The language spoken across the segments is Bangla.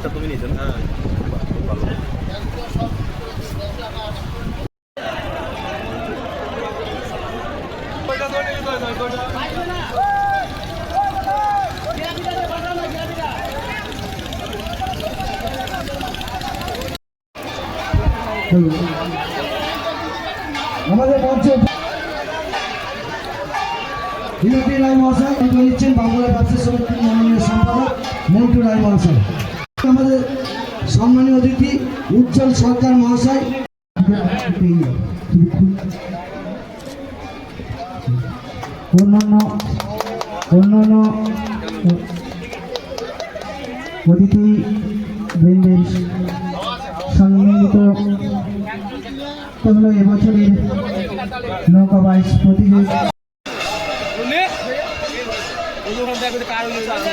বোর্ডটা তুমি নিয়েছো না হ্যাঁ। ভালো আমাদের মঞ্চে বিনোদী রায় মহাশয় নিচ্ছেন বাংলা ব্যবসা সমিতির মাননীয় সম্পাদক মন্টু রায় মহাশয়। উজ্জ্বল সরকার মহাশয়। অন্যান্য অন্যান্য এবছরের নৌকা বাইশ প্রতিযোগিতা সাগরের কাছে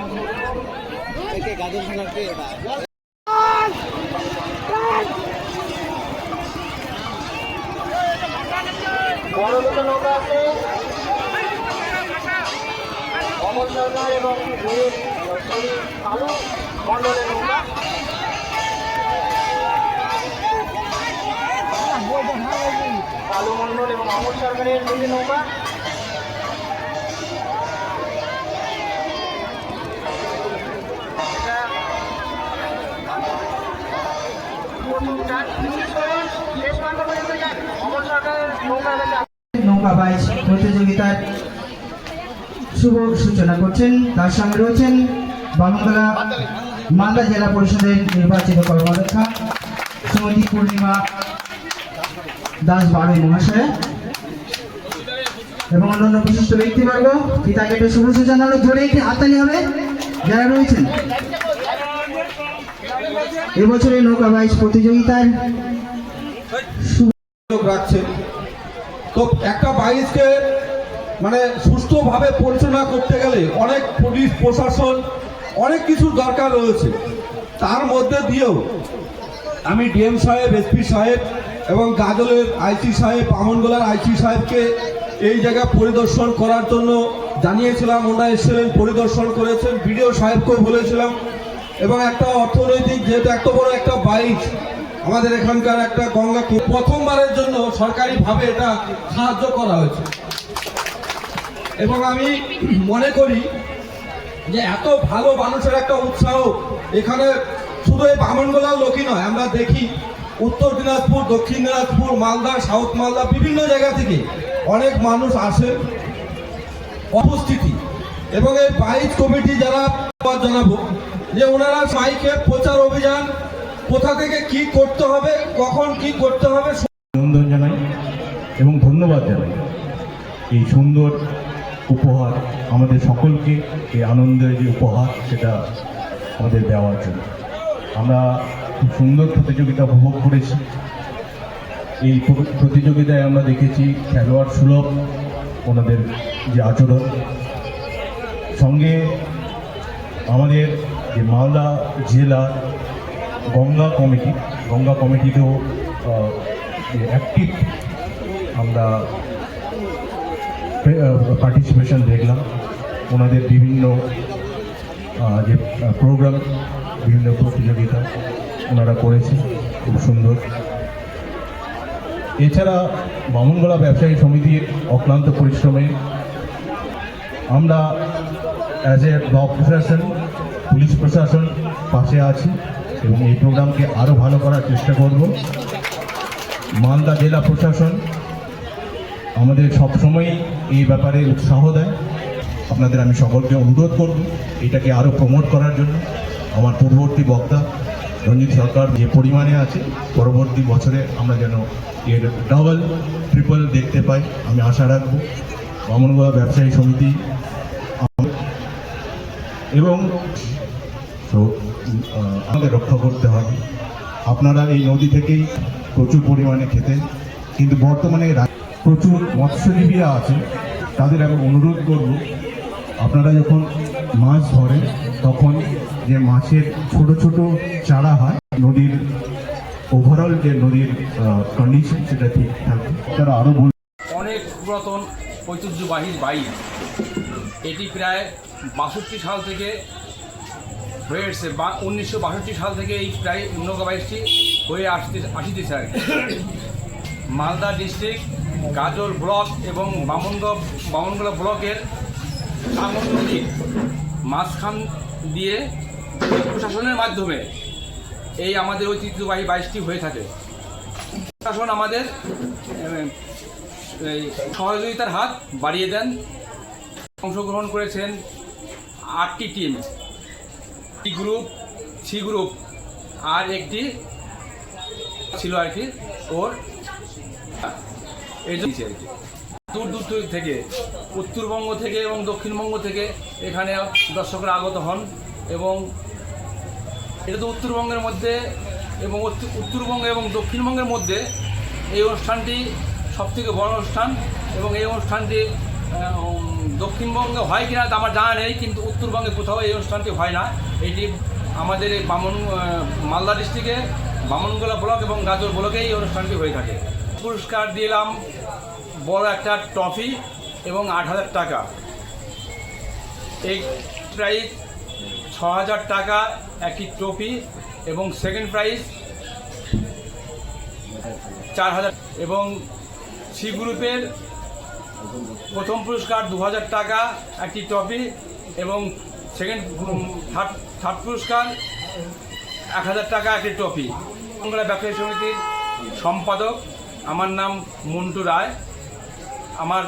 বড় দুটো নৌকা আছে অমর সরকার এবং আলু মন্ডলের নৌকা কালু মন্ডল এবং অমর সরকারের দুটি নৌকা এটা প্রথমটা বিশেষ করে শেষ প্রান্ত পর্যন্ত যান অমর সরকারের নৌকা বাইশ প্রতিযোগিতার শুভ সূচনা করছেন, তার সঙ্গে রয়েছেন বামনতলা মালদা জেলা পরিষদের নির্বাচিত কর্মরক্ষা শ্রীমতী পূর্ণিমা দাস বাড়ি মহাশয় এবং অন্যান্য বিশিষ্ট ব্যক্তিবর্গ পিতাকে একটু শুভ সূচনা জোরে একটি হাততালি হবে, যারা রয়েছেন। এবছরের নৌকা বাইশ প্রতিযোগিতার শুভ রাখছে তো একটা বাইশকে মানে সুষ্ঠুভাবে পরিচালনা করতে গেলে অনেক পুলিশ, প্রশাসন, অনেক কিছুর দরকার রয়েছে। তার মধ্যে দিয়েও আমি ডিএম সাহেব, এসপি সাহেব এবং গাজলের আইসি সাহেব আমনগোলার আইসি সাহেবকে এই জায়গা পরিদর্শন করার জন্য জানিয়েছিলাম। ওনারা এসেছিলেন, পরিদর্শন করেছেন। বিডিও সাহেবকেও বলেছিলাম। এবং একটা অর্থনৈতিক, যেহেতু এত বড় একটা বাইক আমাদের এখানকার একটা গঙ্গা প্রথমবারের জন্য সরকারিভাবে এটা সাহায্য করা হয়েছে। এবং আমি মনে করি যে এত ভালো মানুষের একটা উৎসাহ এখানে শুধু এই বামনগোলার লোকই নয়, আমরা দেখি উত্তর দিনাজপুর, দক্ষিণ দিনাজপুর, মালদা, সাউথ মালদা, বিভিন্ন জায়গা থেকে অনেক মানুষ আসে উপস্থিতি। এবং এই বাইক কমিটি যারা জানাব যে ওনারা বাইকের প্রচার অভিযান কোথা থেকে কি করতে হবে, কখন কি করতে হবে অভিনন্দন জানাই এবং ধন্যবাদ জানাই। এই সুন্দর উপহার আমাদের সকলকে, এই আনন্দের যে উপহার, সেটা আমাদের দেওয়ার জন্য। আমরা খুব সুন্দর প্রতিযোগিতা উপভোগ করেছি। এই প্রতিযোগিতায় আমরা দেখেছি খেলোয়াড় সুলভ, ওনাদের যে আচরণ। সঙ্গে আমাদের যে মালদা জেলা গঙ্গা কমিটি, গঙ্গা কমিটিতেও অ্যাক্টিভ আমরা পার্টিসিপেশন দেখলাম। ওনাদের বিভিন্ন যে প্রোগ্রাম বিভিন্ন প্রতিযোগিতা ওনারা করেছে খুব সুন্দর। এছাড়া বামনগোলা ব্যবসায়ী সমিতির অক্লান্ত পরিশ্রমে আমরা অ্যাজ এ ব্লক প্রশাসন পুলিশ প্রশাসন পাশে আছি। এবং এই প্রোগ্রামকে আরও ভালো করার চেষ্টা করব। মালদা জেলা প্রশাসন আমাদের সবসময়ই এই ব্যাপারে উৎসাহ দেয়। আপনাদের আমি সকলকে অনুরোধ করব এটাকে আরও প্রমোট করার জন্য। আমার পূর্ববর্তী বক্তা রঞ্জিত সরকার যে পরিমাণে আছে, পরবর্তী বছরে আমরা যেন এর ডাবল ট্রিপল দেখতে পাই। আমি আশা রাখব বামনগোলা ব্যবসায়ী সমিতি এবং আমাদের রক্ষা করতে হবে আপনারা এই নদী থেকেই প্রচুর পরিমাণে খেতেন কিন্তু বর্তমানে প্রচুর মৎস্যজীবীরা আছে, তাদের আমি অনুরোধ করব, আপনারা যখন মাছ ধরেন, তখন যে মাছের ছোট ছোট চারা হয়, নদীর ওভারঅল যে নদীর কন্ডিশন সেটা ঠিক থাকে। তারা আরও বল অনেক পুরাতন ঐতিহ্যবাহী বাইক এটি প্রায় বাষট্টি সাল থেকে হয়ে বা উনিশশো বাষট্টি সাল থেকে এই প্রায় নৌকা বাইশটি হয়ে আসতে আসিতেছে আর মালদা ডিস্ট্রিক্ট গাজল ব্লক এবং বামনগ, বামনগোলা ব্লকের নদীর মাঝখান দিয়ে প্রশাসনের মাধ্যমে এই আমাদের ঐতিহ্যবাহী বাইশটি হয়ে থাকে। প্রশাসন আমাদের সহযোগিতার হাত বাড়িয়ে দেন। অংশগ্রহণ করেছেন আটটি টিম। গ্রুপ সি গ্রুপ আর একটি ছিল আর কি ওর। আর কি। দূর দূর থেকে, উত্তরবঙ্গ থেকে এবং দক্ষিণবঙ্গ থেকে এখানে দর্শকরা আগত হন এবং এটা তো উত্তরবঙ্গের মধ্যে এবং উত্তর- উত্তরবঙ্গ এবং দক্ষিণবঙ্গের মধ্যে এই অনুষ্ঠানটি সবথেকে বড় অনুষ্ঠান এবং এই অনুষ্ঠানটি দক্ষিণবঙ্গে হয় কিনা তা আমার জানা নেই, কিন্তু উত্তরবঙ্গে কোথাও এই অনুষ্ঠানটি হয় না। এটি আমাদের এই বামন মালদা ডিস্ট্রিক্টে, বামনগোলা ব্লক এবং গাজর ব্লকে এই অনুষ্ঠানটি হয়ে থাকে। পুরস্কার দিলাম বড় একটা ট্রফি এবং আট হাজার টাকা। এই প্রাইজ ছ হাজার টাকা, একটি ট্রফি এবং সেকেন্ড প্রাইজ চার হাজার এবং সি গ্রুপের প্রথম পুরস্কার দু হাজার টাকা, একটি ট্রফি এবং সেকেন্ড থার্ড থার্ড পুরস্কার এক হাজার টাকা, একটি ট্রফি। বাংলা ব্যবসায়ী সমিতির সম্পাদক, আমার নাম মন্টু রায়। আমার